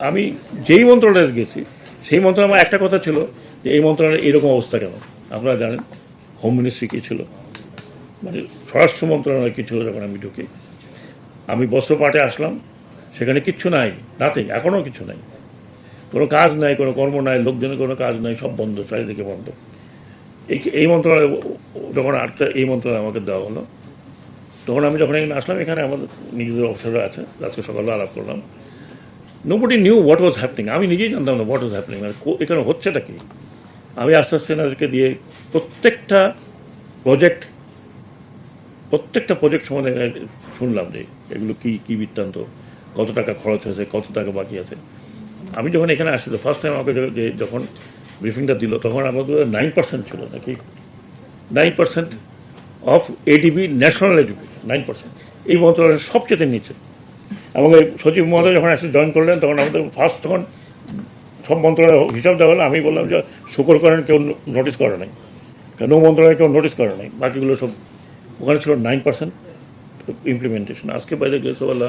আমি যেই মন্ত্রণালয়ে গেছি, সেই মন্ত্রণালয় আমার একটা কথা ছিল যে এই মন্ত্রণালয়ে এরকম অবস্থা কেন? আপনারা জানেন হোম মিনিস্ট্রি কী ছিল? মানে স্বরাষ্ট্র মন্ত্রণালয় কী ছিল যখন আমি ঢুকি? আমি বস্ত্রপাঠে আসলাম, সেখানে কিচ্ছু নাই নাথিং এখনও কিছু নাই। কোনো কাজ নাই, কোনো কর্ম নাই, লোকজনের কোনো কাজ নাই, সব বন্ধ, চারিদিকে বন্ধ। এই এই মন্ত্রণালয়, যখন আটটা এই মন্ত্রণালয় আমাকে দেওয়া হলো, তখন আমি যখন এখানে আসলাম, এখানে আমাদের নিজেদের অফিসাররা আছে, আজকে সকালে আলাপ করলাম। Nobody knew what was happening আমি নিজেই জানতাম না হোয়াট ওয়াজ হ্যাপনিং মানে এখানে হচ্ছেটা কি? আমি আস্তে আস্তে এনাদেরকে দিয়ে প্রত্যেকটা প্রজেক্ট প্রত্যেকটা প্রজেক্ট সম্বন্ধে শুনলাম যে এগুলো কী কী বৃত্তান্ত, কত টাকা খরচ হয়েছে, কত টাকা বাকি আছে। আমি যখন এখানে আসি তো ফার্স্ট টাইম আমাকে যখন ব্রিফিংটা দিল, তখন আমাদের নাইন পার্সেন্ট ছিল নাকি? Nine percent of ADB national ADB nine percent এই মন্ত্রণালয়ের সবচেয়ে নিচে। এবং এই সচিব মহোদয় যখন এসে জয়েন করলেন তখন আমাদের ফার্স্ট তখন সব মন্ত্রণালয় হিসাব দেওয়া হলো। আমি বললাম যে শুকর করেন কেউ নোটিস করে নাই। কেন মন্ত্রণালয় কেউ নোটিস করে নাই। বাকিগুলো সব ওখানে ছিল নাইন পার্সেন্ট ইমপ্লিমেন্টেশন আজকে বাইরে বলা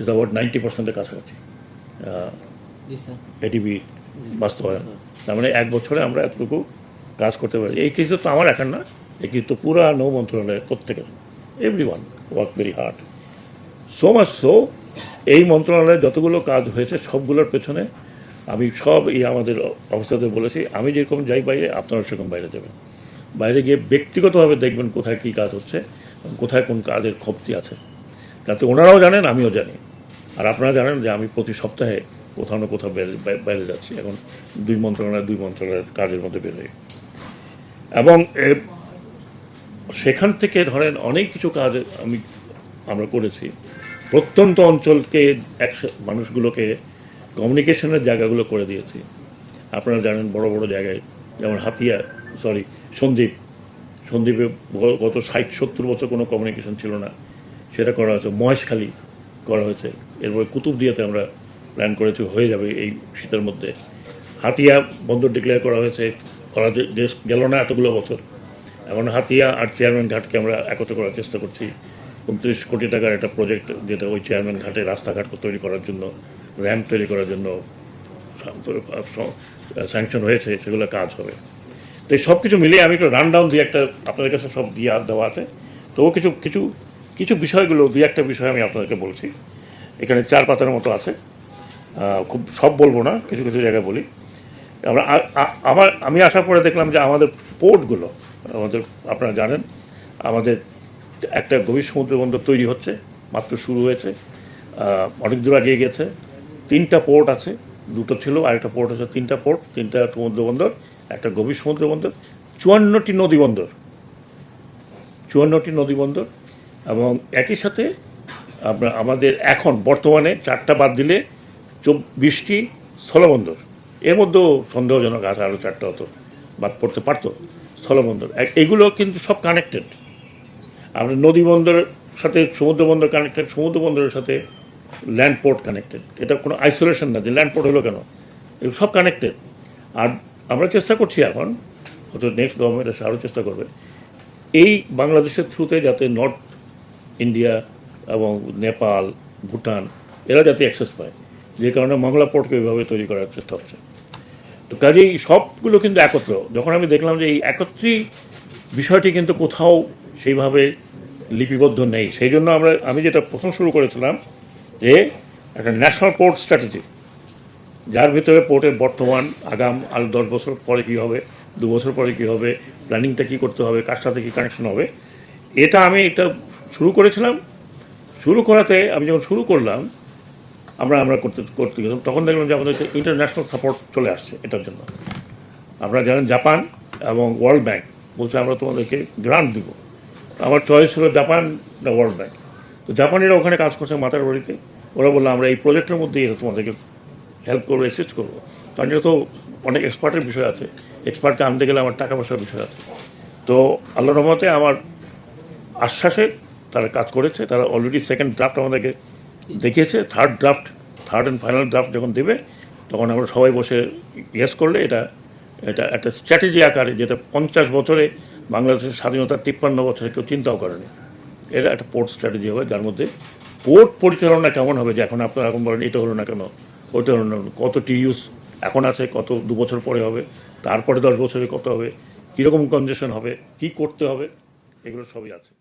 ইজ অ্যাবাউট নাইনটি পার্সেন্টের কাছাকাছি। এটিভি বাস্তবায়ন। তার মানে এক বছরে আমরা এতটুকু কাজ করতে পারি। এই কৃতিত্ব তো আমার একার না। এই কৃতিত্ব পুরা নৌ মন্ত্রণালয়ের প্রত্যেকের। Every one work very hard so much so এই মন্ত্রণালয়ে যতগুলো কাজ হয়েছে, সবগুলোর পেছনে আমি সব এই আমাদের অবস্থাতে বলেছি, আমি যেরকম যাই বাইরে আপনারা সেরকম বাইরে যাবেন। বাইরে গিয়ে ব্যক্তিগতভাবে দেখবেন কোথায় কী কাজ হচ্ছে কোথায় কোন কাজের খপ্তি আছে। তাতে ওনারাও জানেন, আমিও জানি। আর আপনারা জানেন যে আমি প্রতি সপ্তাহে কোথাও না কোথাও বাইরে বাই- বাইরে যাচ্ছি। এখন দুই মন্ত্রণালয়, দুই মন্ত্রণালয়ের কাজের মধ্যে বেরোয় এবং সেখান থেকে ধরেন অনেক কিছু কাজ আমি, আমরা করেছি। প্রত্যন্ত অঞ্চলকে একসা- মানুষগুলোকে কমিউনিকেশনের জায়গাগুলো করে দিয়েছি। আপনারা জানেন বড় বড় জায়গায়, যেমন হাতিয়া সরি সন্দ্বীপে গ- গত ষাট, সত্তর বছর কোনো কমিউনিকেশন ছিল না। সেটা করা হয়েছে। মহেশখালী করা হয়েছে। এরপরে কুতুবদিয়াতে আমরা প্ল্যান করেছি, হয়ে যাবে এই শীতের মধ্যে। হাতিয়া বন্দর ডিক্লেয়ার করা হয়েছে, করা যে গেল না এতগুলো বছর। এখন হাতিয়া আর চেয়ারম্যান ঘাটকে আমরা একত্র করার চেষ্টা করছি। উনত্রিশ কোটি টাকার একটা প্রজেক্ট যেটা ওই চেয়ারম্যান ঘাটে রাস্তাঘাট তৈরি করার জন্য র্যাম্প তৈরি করার জন্য স্যাংশন হয়েছে, সেগুলো কাজ হবে। তো এই সব কিছু মিলিয়ে আমি একটু রান ডাউন দিয়ে একটা আপনাদের কাছে সব দিয়ে দেওয়া আছে। তবু কিছু কিছু কিছু বিষয়গুলো দুই একটা বিষয় আমি আপনাদেরকে বলছি। এখানে চার পাতার মতো আছে। খুব, সব বলব না, কিছু কিছু জায়গায় বলি। আমরা আমার, আমি আসার পরে দেখলাম যে আমাদের পোর্টগুলো আমাদের, আপনারা জানেন, আমাদের একটা গভীর সমুদ্র বন্দর তৈরি হচ্ছে, মাত্র শুরু হয়েছে অনেক দূর এগিয়ে গেছে। তিনটা পোর্ট আছে, দুটো ছিল, আরেকটা পোর্ট আছে তিনটা পোর্ট, তিনটা সমুদ্র বন্দর, একটা গভীর সমুদ্র বন্দর, চুয়ান্নটি নদী বন্দর। চুয়ান্নটি নদী বন্দর, এবং একই সাথে আমরা, আমাদের এখন, বর্তমানে চারটা বাদ দিলে চব্বিশটি স্থলবন্দর। এর মধ্যেও সন্দেহজনক আছে আরও চারটা হতো বাদ পড়তে পারতো স্থলবন্দর। এগুলো কিন্তু সব কানেক্টেড আমরা নদী বন্দরের সাথে সমুদ্র বন্দর কানেক্টেড সমুদ্র বন্দরের সাথে ল্যান্ড পোর্ট কানেক্টেড এটা কোনো আইসোলেশন না, যে ল্যান্ড পোর্ট হলো কেন? এগুলো সব কানেক্টেড আর আমরা চেষ্টা করছি এখন, হয়তো নেক্সট গভর্নমেন্ট এসে আরও চেষ্টা করবে, এই বাংলাদেশের থ্রুতে যাতে নর্থ ইন্ডিয়া এবং নেপাল ভুটান, এরা যাতে অ্যাক্সেস পায়। যে কারণে মংলা পোর্টকে ওইভাবে তৈরি করার চেষ্টা হচ্ছে। তো কাজেই সবগুলো কিন্তু একত্র। যখন আমি দেখলাম যে এই একত্রী বিষয়টি কিন্তু কোথাও সেইভাবে লিপিবদ্ধ নেই। সেই জন্য আমরা, আমি যেটা প্রথম শুরু করেছিলাম যে একটা ন্যাশনাল পোর্ট স্ট্র্যাটেজি যার ভিতরে পোর্টের বর্তমান আগাম আর দশ বছর পরে কী হবে, দু বছর পরে কী হবে প্ল্যানিংটা কী করতে হবে, কার সাথে কী কানেকশন হবে, এটা আমি এটা শুরু করেছিলাম। শুরু করাতে আমি যখন শুরু করলাম, আমরা আমরা করতে করতে গেলাম, তখন দেখলাম যে আমাদের ইন্টারন্যাশনাল সাপোর্ট চলে আসছে এটার জন্য। আপনারা জানেন জাপান এবং ওয়ার্ল্ড ব্যাংক বলছে আমরা তোমাদেরকে গ্রান্ট দিব। আমার চয়েস হলো জাপান দ্য ওয়ার্ল্ড ব্যাংক তো জাপানিরা ওখানে কাজ করছে মাতার বাড়িতে। ওরা বলল, আমরা এই প্রজেক্টের মধ্যেই তোমাদেরকে হেল্প করব অ্যাসিস্ট করব। কারণ যেহেতু অনেক এক্সপার্টের বিষয় আছে। এক্সপার্টকে আনতে গেলে আমার টাকা পয়সার বিষয় আছে। তো আল্লাহ রহমতে আমার আশ্বাসে তারা কাজ করেছে। তারা অলরেডি সেকেন্ড ড্রাফট আমাদেরকে দেখিয়েছে। Third draft third and final draft যখন দেবে, তখন আমরা সবাই বসে ইয়েস করলে এটা এটা একটা স্ট্র্যাটেজি আকারে যেটা পঞ্চাশ বছরে বাংলাদেশের স্বাধীনতার তিপ্পান্ন বছরে কেউ চিন্তাও করেনি। এটা একটা পোর্ট স্ট্র্যাটেজি হবে, যার মধ্যে পোর্ট পরিচালনা কেমন হবে যে এখন আপনারা এখন বলেন এটা হলো না কেন, ওইটা হলো না, কত টিউস এখন আছে, কত দু বছর পরে হবে, তারপরে দশ বছরে কত হবে, কীরকম কনজেশন হবে, কি করতে হবে, এগুলো সবই আছে।